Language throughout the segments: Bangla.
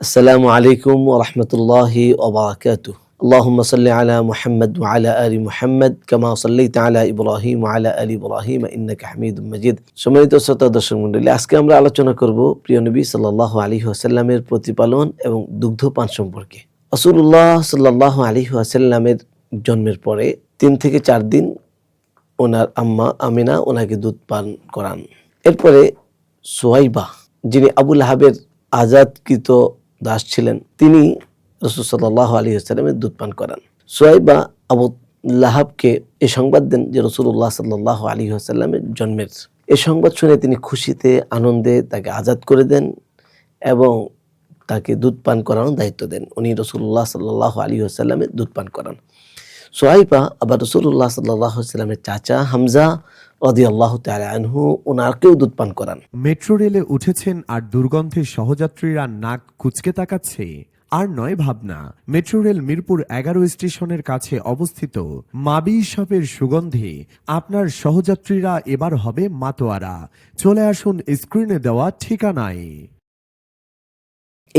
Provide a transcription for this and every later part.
السلام عليكم ورحمة الله وبركاته اللهم صل على محمد وعلى آل محمد كما صليت على إبراهيم وعلى آل إبراهيم إنك حميد مجيد সম্মানিত শ্রোতা দর্শক মণ্ডলী আজকে আমরা আলোচনা করব প্রিয় নবী সাল্লাল্লাহু আলাইহি ওয়াসাল্লামের প্রতিপালন এবং দুগ্ধপান সম্পর্কে রাসূলুল্লাহ সাল্লাল্লাহু আলাইহি ওয়াসাল্লামের জন্মের পরে তিন থেকে চার দিন ওনার আম্মা আমিনা ওনাকে দুধ পান করান এরপরে সোয়াইবা যিনি আবুল হাবের আজাদকৃত দাস ছিলেন। তিনি রসুল সাল্লাহ আলী আসসালামের দুধ পান করান। সোয়াইবা আবু লাহাবকে এ সংবাদ দেন যে রসুল্লাহ সাল্লাহ আলী আসাল্লামের জন্মের। এ সংবাদ শুনে তিনি খুশিতে, আনন্দে তাকে আজাদ করে দেন এবং তাকে দুধ পান করানোর দায়িত্ব দেন। উনি রসুল্লাহ সাল্লাহ আলী আসাল্লামের দুধ পান করান। সোহাইবা, আবার রসুল্লাহ সাল্লাহ সাল্লামের চাচা হামজা রদি আল্লাহ আনহু ওনারকেও দুধ পান করান। মেট্রো রেলে উঠেছেন আর দুর্গন্ধে সহযাত্রীরা নাক কুচকে তাকাচ্ছে। আর নয় ভাবনা, মেট্রো রেল মিরপুর এগারো স্টেশনের কাছে অবস্থিত মাবি শপের সুগন্ধে আপনার সহযাত্রীরা এবার হবে মাতোয়ারা। চলে আসুন স্ক্রিনে দেওয়া ঠিকানায়।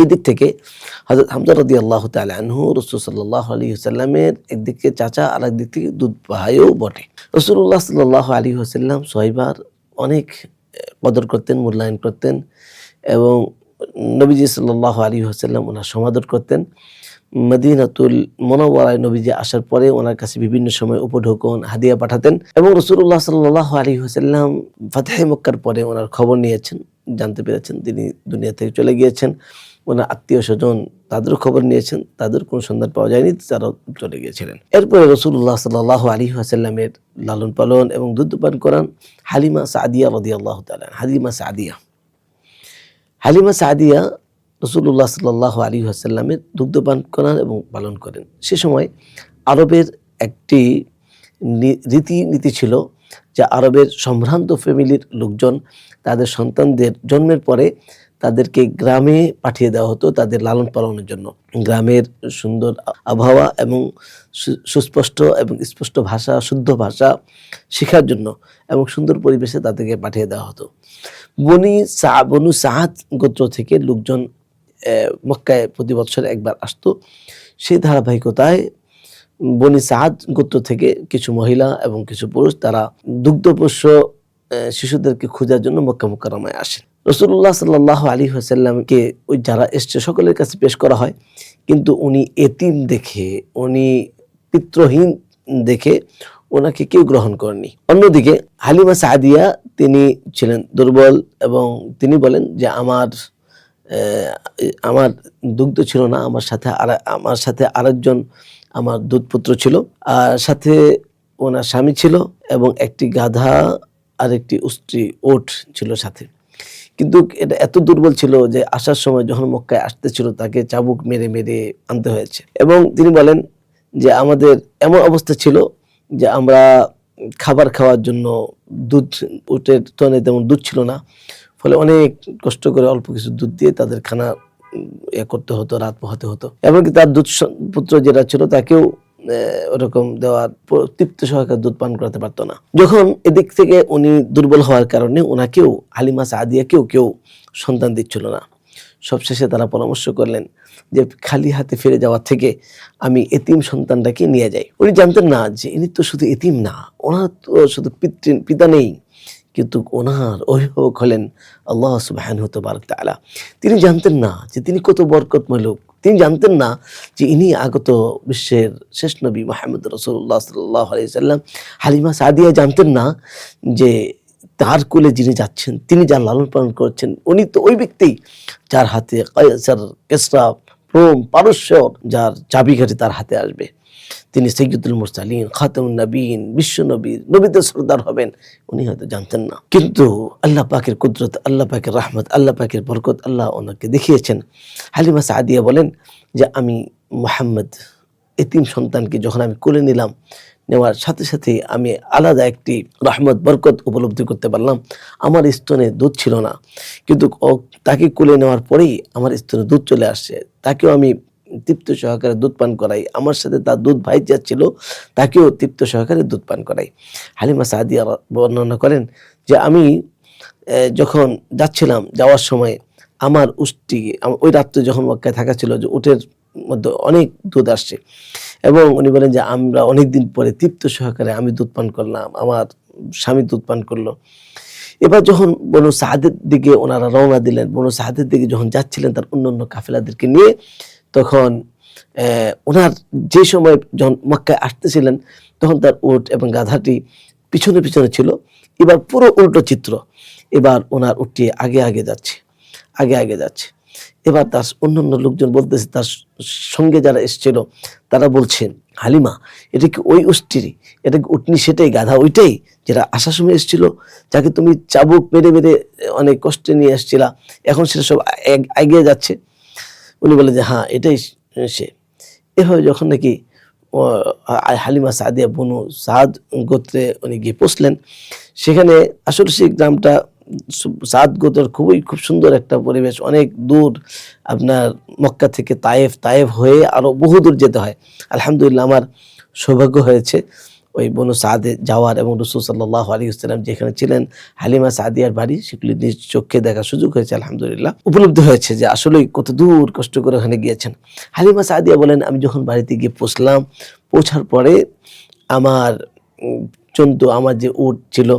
এই দিক থেকে হজরত হামজা রদি আল্লাহ আনহু রসুল সাল্লাহ আলী সাল্লামের একদিকে চাচা আর একদিক থেকে দুধ ভাইও বটে। রসুল্লাহ সাল্লাহ আলী হাসাল্লাম সোহাইবার অনেক কদর করতেন, মূল্যায়ন করতেন এবং নবীজি সাল্লাহ আলী হাসাল্লাম ওনার সমাদর করতেন। মদিনাতুল মনোবরায় নবীজি আসার পরে ওনার কাছে বিভিন্ন সময় উপঢৌকন, হাদিয়া পাঠাতেন এবং রসুল্লাহ সাল্লাহ আলী হাসাল্লাম ফাতেহে মক্কার পরে ওনার খবর নিয়েছেন, জানতে পেরেছেন তিনি দুনিয়া থেকে চলে গিয়েছেন। ওনার আত্মীয় স্বজন তাদেরও খবর নিয়েছেন, তাদের কোনো সন্ধান পাওয়া যায়নি, তারাও চলে গিয়েছিলেন। এরপরে রসুল্লাহ সাল্লাহ আলী আসাল্লামের লালন পালন এবং দুধ পান করান হালিমা সাদিয়া রদি আল্লাহ তালান হালিমা সাদিয়া। হালিমা সাদিয়া রসুল্লাহ সাল্লাহ আলী আসাল্লামের দুগ্ধপান করান এবং পালন করেন। সে সময় আরবের একটি নি- রীতিনীতি ছিল যে আরবের সম্ভ্রান্ত ফ্যামিলির লোকজন তাদের সন্তানদের জন্মের পরে তাদেরকে গ্রামে পাঠিয়ে দেওয়া হতো তাদের লালন পালনের জন্য। গ্রামের সুন্দর আবহাওয়া এবং সুস্পষ্ট এবং স্পষ্ট ভাষা, শুদ্ধ ভাষা শেখার জন্য এবং সুন্দর পরিবেশে তাদেরকে পাঠিয়ে দেওয়া হতো। বনি সা, বনু সাহাদ গোত্র থেকে লোকজন মক্কায় প্রতি বছর একবার আসতো। সেই ধারাবাহিকতায় বনি সাহাদ গোত্র থেকে কিছু মহিলা এবং কিছু পুরুষ তারা দুগ্ধপোষ্য শিশুদেরকে খোঁজার জন্য মক্কা মুকারমায় আসেন। রসুল্লাহ সাল্লাহ আলী হাসাল্লামকে ওই যারা এসছে সকলের কাছে পেশ করা হয়। কিন্তু উনি এতিম দেখে, উনি পিত্রহীন দেখে ওনাকে কেউ গ্রহণ করেনি। অন্যদিকে হালিমা সাদিয়া তিনি ছিলেন দুর্বল এবং তিনি বলেন যে, আমার আমার দুগ্ধ ছিল না, আমার সাথে আর, আমার সাথে আরেকজন, আমার দুধপুত্র ছিল, আর সাথে ওনার স্বামী ছিল এবং একটি গাধা আর একটি উষ্ট্রি ওট ছিল সাথে। কিন্তু এটা এত দুর্বল ছিল যে আসার সময় যখন মক্কায় আসতেছিল, তাকে চাবুক মেরে মেরে আনতে হয়েছে। এবং তিনি বলেন যে আমাদের এমন অবস্থা ছিল যে আমরা খাবার খাওয়ার জন্য দুধ, উটের টনে তেমন দুধ ছিল না। ফলে অনেক কষ্ট করে অল্প কিছু দুধ দিয়ে তাদের খানা ইয়ে করতে হতো, রাত পোহাতে হতো। এমনকি তার দুধ পুত্র যেটা ছিল, তাকেও ওরকম দেওয়ার তৃপ্ত সহকারে দুধ পান করাতে পারতো না। যখন এদিক থেকে উনি দুর্বল হওয়ার কারণে ওনাকেও হালিমা সাদিয়াকেও কেউ সন্তান দিচ্ছিল না। সবশেষে তারা পরামর্শ করলেন যে, খালি হাতে ফিরে যাওয়ার থেকে আমি এতিম সন্তানটাকে নিয়ে যাই। উনি জানতেন না যে, ইনি তো শুধু এতিম না, ওনার তো শুধু পিতৃ, পিতা নেই। কিন্তু ওনার অভিভাবক হলেন আল্লাহ সুবাহান তবারক তালা তিনি জানতেন না যে, তিনি কত বরকতময় লোক তিনি জানতেন না যে ইনি আগত বিশ্বের শেষ নবী মাহমুদ রসুল্লাহ সাল্লাহ সাল্লাম হালিমা সাদিয়া জানতেন না যে তার কোলে যিনি যাচ্ছেন, তিনি যার লালন পালন করছেন, উনি তো ওই ব্যক্তি যার হাতে কেসরাফ কেসরা রোম পারস্য যার চাবিকাঠি তার হাতে আসবে। তিনি সৈয়দুল মুরসালিন, খাতামুন নবীন, বিশ্ব নবীর, নবীদের সর্দার হবেন, উনি হয়তো জানতেন না। কিন্তু আল্লাহ পাকের কুদরত, আল্লাহ পাকের রহমত, আল্লাহ পাকের বরকত আল্লাহ ওনাকে দেখিয়েছেন। হালিমা সাদিয়া বলেন যে, আমি মোহাম্মদ এতিম সন্তানকে যখন আমি কোলে নিলাম, নেওয়ার সাথে সাথে আমি আলাদা একটি রহমত, বরকত উপলব্ধি করতে পারলাম। আমার স্তনে দুধ ছিল না। কিন্তু তাকে কোলে নেওয়ার পরেই আমার স্তনে দুধ চলে আসছে। তাকেও আমি তৃপ্ত সহকারে দুধ পান করাই। আমার সাথে তার দুধ ভাই যা ছিল, তাকেও তৃপ্ত সহকারে দুধ পান করাই। হালিমা সাদিয়া বর্ণনা করেন যে আমি যখন যাচ্ছিলাম যাওয়ার সময়, আমার উষ্টি ওই রাত্রে যখন মক্কায় থাকা ছিল যে উটের মধ্যে অনেক দুধ আসছে এবং উনি বলেন যে আমরা অনেক দিন পরে তৃপ্ত সহকারে আমি দুধ পান করলাম, আমার স্বামী দুধ পান করল। এবার যখন বনু সাহাদের দিকে ওনারা রওনা দিলেন, বনু সাহাদের দিকে যখন যাচ্ছিলেন তার অন্যান্য কাফেলাদেরকে নিয়ে, তখন ওনার যে সময় যখন মক্কায় আসতেছিলেন, তখন তার উট এবং গাধাটি পিছনে পিছনে ছিল। এবার পুরো উল্টো চিত্র। এবার ওনার উটটি আগে আগে যাচ্ছে, আগে আগে যাচ্ছে। এবার তার অন্যান্য লোকজন বলতেছে, তার সঙ্গে যারা এসেছিল, তারা বলছেন, হালিমা, এটা কি ওই উষ্টিরই এটা কি উটনি সেটাই, গাধা ওইটাই? যেটা আসার সময় এসেছিল, যাকে তুমি চাবুক মেরে মেরে অনেক কষ্টে নিয়ে এসেছিলা, এখন সেটা সব এগিয়ে যাচ্ছে। উনি বলে যে হ্যাঁ এটাই সে। এভাবে যখন নাকি হালিমা সাদিয়া বনু সাদ গোত্রে উনি গিয়ে পৌঁছলেন, সেখানে আসলে সেই গ্রামটা সাদ গোত্রের খুবই, খুব সুন্দর একটা পরিবেশ। অনেক দূর আপনার মক্কা থেকে তায়েফ তায়েফ হয়ে আরও বহু দূর যেতে হয়। আলহামদুলিল্লাহ, আমার সৌভাগ্য হয়েছে। ওই বনু সাদে যাওয়ার এবং রসুল সাল্লাহ আলী ইসলাম যেখানে ছিলেন, হালিমা সাদিয়ার বাড়ি, সেগুলি নিজ চোখে দেখার সুযোগ হয়েছে, আলহামদুলিল্লাহ। উপলব্ধি হয়েছে যে আসলে কত দূর কষ্ট করে ওখানে গিয়েছেন। হালিমা সাদিয়া বলেন, আমি যখন বাড়িতে গিয়ে পৌঁছলাম, পৌঁছার পরে আমার চন্তু আমার যে উট ছিল,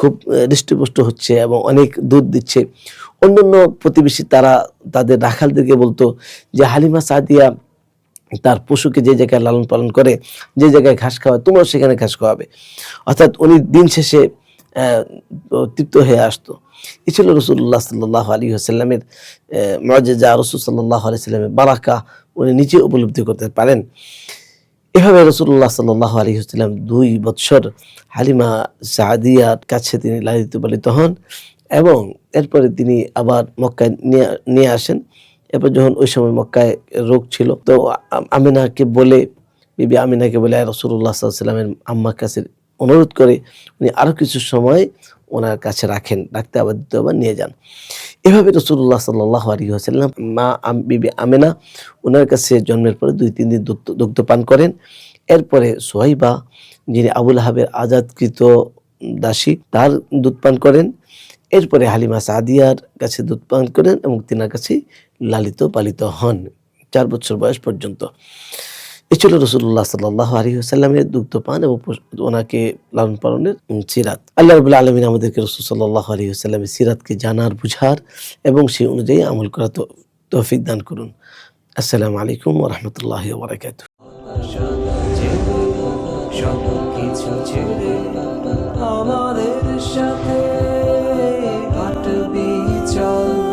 খুব হৃষ্টপুষ্ট হচ্ছে এবং অনেক দুধ দিচ্ছে। অন্যান্য প্রতিবেশী তারা তাদের রাখালদেরকে বলতো যে, হালিমা সাদিয়া তার পশুকে যে জায়গায় লালন পালন করে, যে জায়গায় ঘাস খাওয়ায়, তোমরাও সেখানে ঘাস খাওয়াবে। অর্থাৎ উনি দিন শেষে তৃপ্ত হয়ে আসতো। এ ছিল রসুল্লাহ সাল্লাহ আলী আসাল্লামের মজেজা রসুল সাল্লাহ আলি সাল্লামের বারাকা উনি নিজে উপলব্ধি করতে পারেন। এভাবে রসুল্লাহ সাল্লাহ আলী সাল্লাম দুই বৎসর হালিমা সাদিয়ার কাছে তিনি লালিত পালিত হন এবং এরপরে তিনি আবার মক্কায় নিয়ে নিয়ে আসেন। এরপর যখন ওই সময় মক্কায় রোগ ছিল, তো আমিনাকে বলে, বিবি আমিনাকে বলে রসুল্লাহ সাল্লামের আম্মার কাছে অনুরোধ করে, উনি আরও কিছু সময় ওনার কাছে রাখেন, রাখতে আবার দিতে আবার নিয়ে যান। এভাবে রসুল্লাহ সাল্লাহ আলী আসাল্লাম মা বিবি আমেনা ওনার কাছে জন্মের পরে দুই, তিন দিন দুগ্ধ পান করেন। এরপরে সোহাইবা, যিনি আবুল হাবের আজাদকৃত দাসী, তার দুধ পান করেন। এরপরে হালিমা সাদিয়ার কাছে দুধ পান করেন এবং তিনার কাছে লালিত পালিত হন, চার বছর বয়স পর্যন্ত। এ ছিল রসুল্লাহ সাল্লাহ আলী সাল্লামের দুগ্ধ পান এবং ওনাকে লালন পালনের সিরাত। আল্লাহ রবুল্লা আলমিন আমাদেরকে রসুল সাল্লাহ আলী সাল্লামের সিরাতকে জানার, বুঝার এবং সেই অনুযায়ী আমল করা তো তৌফিক দান করুন। আসসালামু আলাইকুম ওরহমতুল্লাহ বারাকাত সব কিছু ছেড়ে আমাদের সাথে to be চল